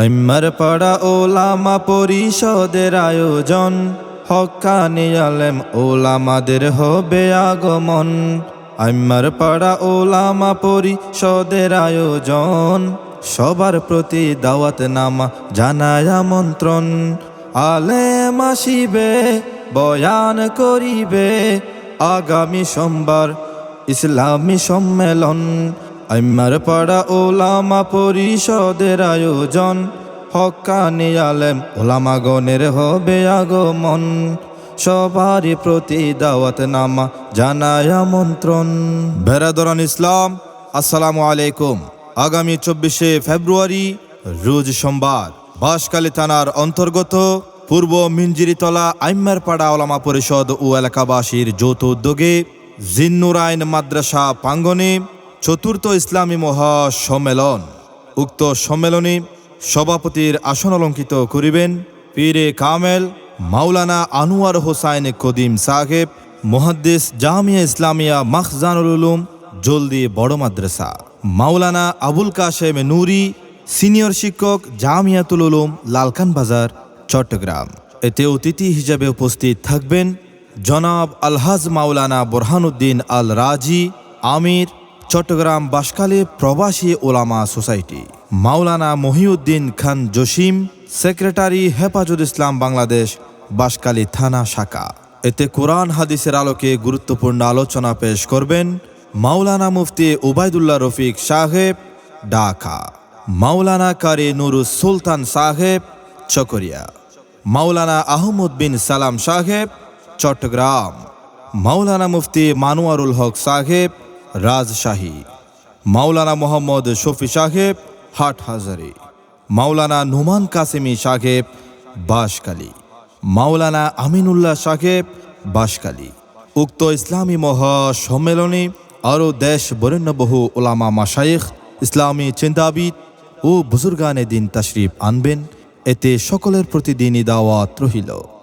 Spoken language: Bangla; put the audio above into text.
আমার পাড়া ওলামা পরিষদের আয়োজন। হকানি আলেম ওলামাদের হবে আগমন। আমার পাড়া ওলামা পরিষদের আয়োজন। সবার প্রতি দাওয়াত নামা জানায় আমন্ত্রণ। আলেম আসিবে, বয়ান করিবে। আগামী সোমবার ইসলামী সম্মেলন। আমার পাড়া ওলামা পরিষদের আয়োজন। হকানি আলেম ওলামাগণের হবে আগমন। সবারই প্রতি দাওয়াত নামা জানায় আমন্ত্রণ। বেড়াদরান ইসলাম, আসসালামু আলাইকুম। আগামী চব্বিশে ফেব্রুয়ারি, রোজ সোমবার, বাঁশখালী থানার অন্তর্গত পূর্ব মিঞ্জিরিতলা আইম্মারপাড়া ওলামা পরিষদ ও এলাকাবাসীর যৌথ উদ্যোগে জিন্নুরাইন মাদ্রাসা প্রাঙ্গনে চতুর্থ ইসলামী মহা সম্মেলন উক্ত সম্মেলনে সভাপতির আসন অলঙ্কিত করিবেন পীরে কামেল, মাওলানা আনোয়ার হোসাইন কদিম সাহেব, মুহাদ্দিস জামিয়া ইসলামিয়া মাখজানুল উলুম, জলদি বড় মাদ্রাসা, মাওলানা আবুল কাশেম নুরি, সিনিয়র শিক্ষক জামিয়াতুল উলুম, লালকান বাজার, চট্টগ্রাম। এতে অতিথি হিসেবে উপস্থিত থাকবেন জনাব আলহাজ মাওলানা বোরহানুদ্দিন আল রাজি আমির চট্টগ্রাম বাসকালে প্রবাসী ওলামা সোসাইটি। মাওলানা মহিউদ্দিন খান জসিম, সেক্রেটারি হেফাজুল ইসলাম বাংলাদেশ বাসকালী থানা, শাখা। এতে কোরআন হাদিসের আলোকে গুরুত্বপূর্ণ আলোচনা পেশ করবেন মাওলানা মুফতি ওবায়দুল্লাহ রফিক সাহেব, ঢাকা। মাওলানা কারি নুরুস সুলতান সাহেব, চকরিয়া। মাওলানা আহমদ বিন সালাম সাহেব, চট্টগ্রাম। মাওলানা মুফতি মানুয়ারুল হক সাহেব রাজশাহী। মাওলানা মোহাম্মদ শফি সাহেব, হাট হাজারি। মাওলানা নুমান কাসেমি সাহেব বাসকালী মাওলানা আমিনুল্লাহ সাহেব বাসকালী উক্ত ইসলামী মহা সম্মেলনে আরও দেশ বরেণ্য বহু ওলামা মাশাইখ, ইসলামী চিন্তাবিদ ও বুজুর্গানে দিন তাশরিফ আনবেন। এতে সকলের প্রতিদিনই দাওয়াত রহিল।